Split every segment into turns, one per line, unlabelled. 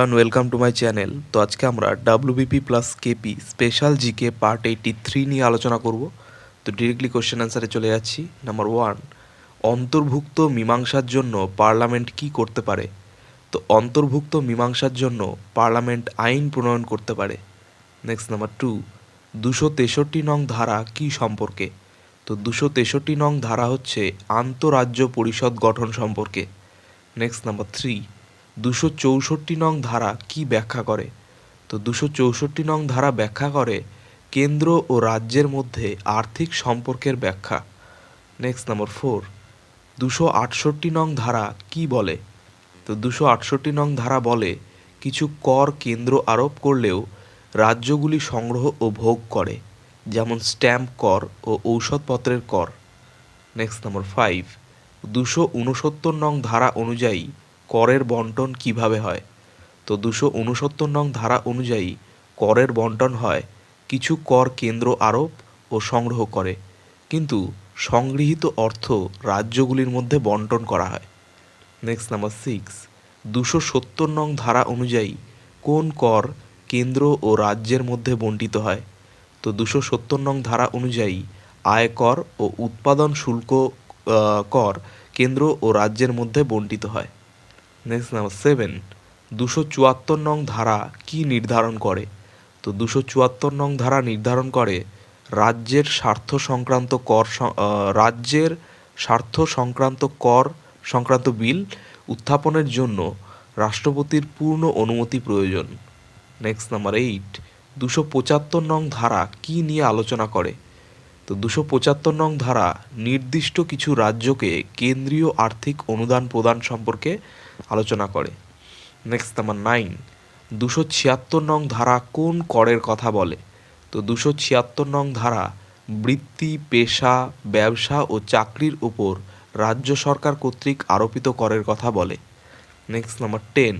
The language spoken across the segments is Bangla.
ওয়েলকাম টু মাই চ্যানেল তো আজকে আমরা WBP plus KP special GK part eighty three নিয়ে আলোচনা করব। তো ডিরেক্টলি কোশ্চেন অ্যান্সারে চলে যাচ্ছি। নাম্বার ওয়ান অন্তর্ভুক্ত মীমাংসার জন্য পার্লামেন্ট কি করতে পারে? তো অন্তর্ভুক্ত মীমাংসার জন্য পার্লামেন্ট আইন প্রণয়ন করতে পারে। নেক্সট নাম্বার টু দুশো তেষট্টি নং ধারা কি সম্পর্কে? তো দুশো তেষট্টি নং ধারা হচ্ছে আন্তঃরাজ্য পরিষদ গঠন সম্পর্কে। নেক্সট নাম্বার থ্রি দুশো চৌষট্টি নং ধারা কি ব্যাখ্যা করে? তো দুশো চৌষট্টি নং ধারা ব্যাখ্যা করে কেন্দ্র ও রাজ্যের মধ্যে আর্থিক সম্পর্কের ব্যাখ্যা। নেক্সট নাম্বার ফোর দুশো আটষট্টি নং ধারা কি বলে? তো দুশো আটষট্টি নং ধারা বলে কিছু কর কেন্দ্র আরোপ করলেও রাজ্যগুলি সংগ্রহ ও ভোগ করে, যেমন স্ট্যাম্প কর ও ঔষধপত্রের কর। নেক্সট নাম্বার ফাইভ দুশো উনসত্তর নং ধারা অনুযায়ী করের বন্টন কীভাবে হয়? তো দুশো উনসত্তর নং ধারা অনুযায়ী করের বন্টন হয়, কিছু কর কেন্দ্র আরোপ ও সংগ্রহ করে। কিন্তু সংগৃহীত অর্থ রাজ্যগুলির মধ্যে বন্টন করা হয়। নেক্সট নাম্বার সিক্স দুশো সত্তর নং ধারা অনুযায়ী কোন কর কেন্দ্র ও রাজ্যের মধ্যে বণ্টিত হয়? তো দুশো সত্তর নং ধারা অনুযায়ী আয়কর ও উৎপাদন শুল্ক কর কেন্দ্র ও রাজ্যের মধ্যে বণ্টিত হয়। নেক্সট নাম্বার সেভেন দুশো চুয়াত্তর নং ধারা কি নির্ধারণ করে? তো দুশো চুয়াত্তর নং ধারা নির্ধারণ করে রাজ্যের স্বার্থ সংক্রান্ত কর রাজ্যের স্বার্থ সংক্রান্ত কর সংক্রান্ত বিল উত্থাপনের জন্য রাষ্ট্রপতির পূর্ণ অনুমতি প্রয়োজন। নেক্সট নাম্বার এইট দুশো পঁচাত্তর নং ধারা কি নিয়ে আলোচনা করে? তো দুশো পঁচাত্তর নং ধারা নির্দিষ্ট কিছু রাজ্যকে কেন্দ্রীয় আর্থিক অনুদান প্রদান সম্পর্কে আলোচনা করে। নেক্সট নাম্বার নাইন দুশো ছিয়াত্তর নং ধারা কোন করের কথা বলে? তো দুশো ছিয়াত্তর নং ধারা, বৃত্তি, পেশা, ব্যবসা ও চাকরির উপর রাজ্য সরকার কর্তৃক আরোপিত করের কথা বলে। নেক্সট নাম্বার টেন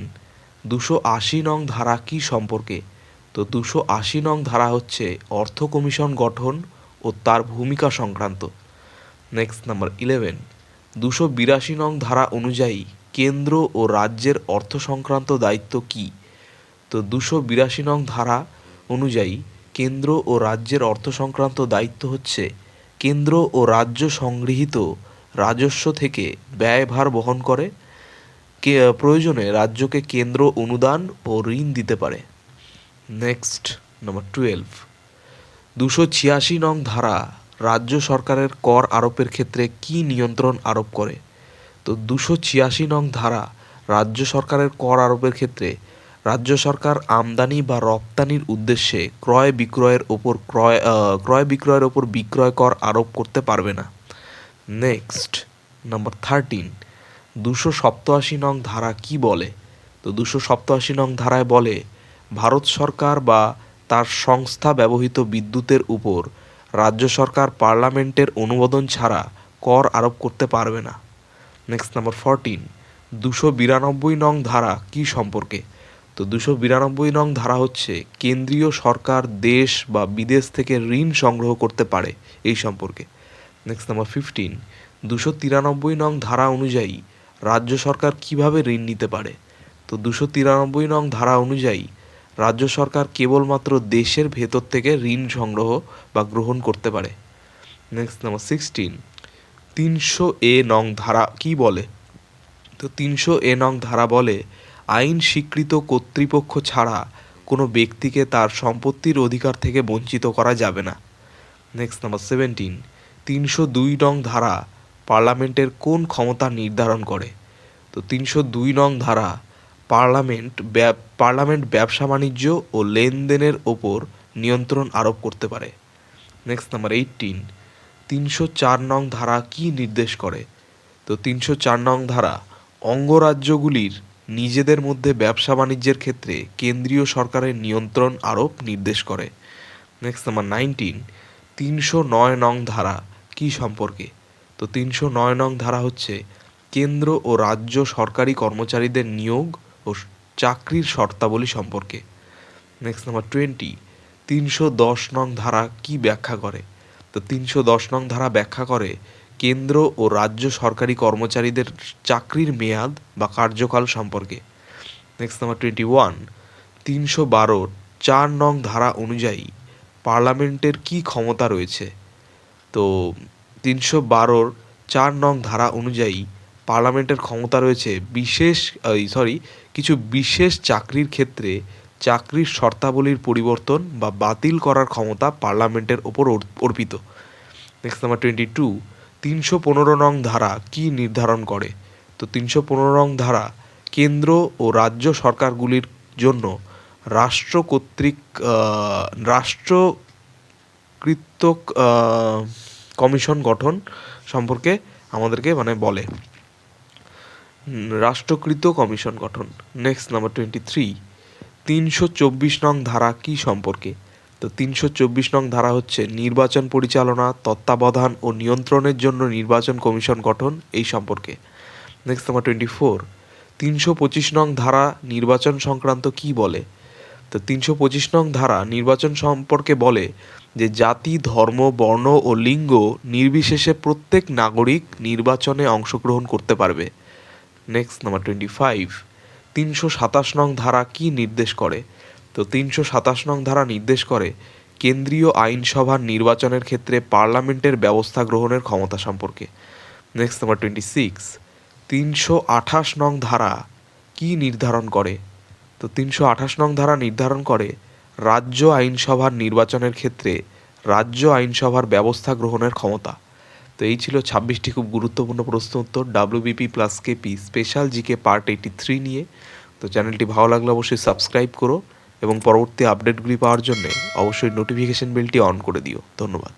দুশো আশি নং ধারা কি সম্পর্কে? তো দুশো আশি নং ধারা হচ্ছে অর্থ কমিশন গঠন ও তার ভূমিকা সংক্রান্ত। নেক্সট নাম্বার ইলেভেন দুশো বিরাশি নং ধারা অনুযায়ী কেন্দ্র ও রাজ্যের অর্থ সংক্রান্ত দায়িত্ব কি? তো দুশো বিরাশি নং ধারা অনুযায়ী কেন্দ্র ও রাজ্যের অর্থ সংক্রান্ত দায়িত্ব হচ্ছে কেন্দ্র ও রাজ্য সংগৃহীত রাজস্ব থেকে ব্যয়ভার বহন করে, কে প্রয়োজনে রাজ্যকে কেন্দ্র অনুদান ও ঋণ দিতে পারে। নেক্সট নাম্বার টুয়েলভ দুশো ছিয়াশি নং ধারা, রাজ্য সরকারের কর আরোপের ক্ষেত্রে কি নিয়ন্ত্রণ আরোপ করে? তো দুশো ছিয়াশি নং ধারা, রাজ্য সরকারের কর আরোপের ক্ষেত্রে রাজ্য সরকার আমদানি বা রপ্তানির উদ্দেশ্যে ক্রয় বিক্রয়ের ওপর ক্রয় ক্রয় বিক্রয়ের ওপর বিক্রয় কর আরোপ করতে পারবে না। নেক্সট, নাম্বার থার্টিন, দুশো সপ্তআশি নং ধারা কি বলে? তো দুশো সপ্তআশি নং ধারায় বলে, ভারত সরকার বা তার সংস্থা ব্যবহৃত বিদ্যুতের উপর রাজ্য সরকার পার্লামেন্টের অনুমোদন ছাড়া কর আরোপ করতে পারবে না। নেক্সট নাম্বার ফরটিন দুশো বিরানব্বই নং ধারা কি সম্পর্কে? তো দুশো বিরানব্বই নং ধারা হচ্ছে কেন্দ্রীয় সরকার দেশ বা বিদেশ থেকে ঋণ সংগ্রহ করতে পারে এই সম্পর্কে। নেক্সট নাম্বার ফিফটিন দুশো তিরানব্বই নং ধারা অনুযায়ী রাজ্য সরকার কীভাবে ঋণ নিতে পারে? তো দুশো তিরানব্বই নং ধারা অনুযায়ী রাজ্য সরকার কেবলমাত্র দেশের ভেতর থেকে ঋণ সংগ্রহ বা গ্রহণ করতে পারে। নেক্সট নাম্বার সিক্সটিন তিনশো এ নং ধারা কি বলে? তো তিনশো এ নং ধারা বলে, আইন স্বীকৃত কর্তৃপক্ষ ছাড়া কোনো ব্যক্তিকে তার সম্পত্তির অধিকার থেকে বঞ্চিত করা যাবে না। নেক্সট নাম্বার সেভেন্টিন তিনশো দুই নং ধারা পার্লামেন্টের কোন ক্ষমতা নির্ধারণ করে? তো তিনশো দুই নং ধারা পার্লামেন্ট পার্লামেন্ট ব্যবসা বাণিজ্য ও লেনদেনের ওপর নিয়ন্ত্রণ আরোপ করতে পারে। নেক্সট নাম্বার এইটিন তিনশো চার নং ধারা কি নির্দেশ করে? তো তিনশো চার নং ধারা, অঙ্গরাজ্যগুলির নিজেদের মধ্যে ব্যবসা বাণিজ্যের ক্ষেত্রে কেন্দ্রীয় সরকারের নিয়ন্ত্রণ আরোপ নির্দেশ করে। নেক্সট নাম্বার নাইনটিন তিনশো নয় নং ধারা কি সম্পর্কে? তো তিনশো নয় নং ধারা হচ্ছে, কেন্দ্র ও রাজ্য সরকারি কর্মচারীদের নিয়োগ ও চাকরির শর্তাবলী সম্পর্কে। নেক্সট নাম্বার টোয়েন্টি তিনশো দশ নং ধারা কি ব্যাখ্যা করে? তো তিনশো দশ নং ধারা ব্যাখ্যা করে, কেন্দ্র ও রাজ্য সরকারি কর্মচারীদের চাকরির মেয়াদ বা কার্যকাল সম্পর্কে। নেক্সট নাম্বার টোয়েন্টি ওয়ান তিনশো বারো, চার নং ধারা অনুযায়ী পার্লামেন্টের কি ক্ষমতা রয়েছে? তো তিনশো বারোর চার নং ধারা অনুযায়ী পার্লামেন্টের ক্ষমতা রয়েছে বিশেষ সরি কিছু বিশেষ চাকরির ক্ষেত্রে চাকরির শর্তাবলীর পরিবর্তন বা বাতিল করার ক্ষমতা পার্লামেন্টের ওপর অর্পিত। নেক্সট নাম্বার টোয়েন্টি টু তিনশো পনেরো নং ধারা কি নির্ধারণ করে? তো তিনশো পনেরো নং ধারা কেন্দ্র ও রাজ্য সরকারগুলির জন্য রাষ্ট্র কর্তৃক আহ, রাষ্ট্রকৃত কমিশন গঠন সম্পর্কে আমাদেরকে মানে বলে। রাষ্ট্রকৃত কমিশন গঠন। নেক্সট নাম্বার টোয়েন্টি থ্রি তিনশো চব্বিশ নং ধারা কি সম্পর্কে? তো তিনশো চব্বিশ নং ধারা হচ্ছে নির্বাচন পরিচালনা, তত্ত্বাবধান ও নিয়ন্ত্রণের জন্য নির্বাচন কমিশন গঠন এই সম্পর্কে। নেক্সট নাম্বার টোয়েন্টি ফোর তিনশো পঁচিশ নং ধারা নির্বাচন সংক্রান্ত কি বলে? তো তিনশো পঁচিশ নং ধারা নির্বাচন সম্পর্কে বলে যে জাতি, ধর্ম, বর্ণ ও লিঙ্গ নির্বিশেষে প্রত্যেক নাগরিক নির্বাচনে অংশগ্রহণ করতে পারবে। নেক্সট নাম্বার টোয়েন্টি ফাইভ তিনশো সাতাশ নং ধারা কি নির্দেশ করে? তো তিনশো সাতাশ নং ধারা নির্দেশ করে, কেন্দ্রীয় আইনসভার নির্বাচনের ক্ষেত্রে পার্লামেন্টের ব্যবস্থা গ্রহণের ক্ষমতা সম্পর্কে। নেক্সট নাম্বার টোয়েন্টি সিক্স তিনশো আঠাশ নং ধারা কি নির্ধারণ করে? তো তিনশো আঠাশ নং ধারা নির্ধারণ করে, রাজ্য আইনসভার নির্বাচনের ক্ষেত্রে রাজ্য আইনসভার ব্যবস্থা গ্রহণের ক্ষমতা। তো এই ছিল ছাব্বিশটি খুব গুরুত্বপূর্ণ প্রশ্ন উত্তর। WBP plus KP special GK part eighty three নিয়ে। তো চ্যানেলটি ভালো লাগলে অবশ্যই সাবস্ক্রাইব করো এবং পরবর্তী আপডেটগুলি পাওয়ার জন্য অবশ্যই নোটিফিকেশন বেলটি অন করে দিও। ধন্যবাদ।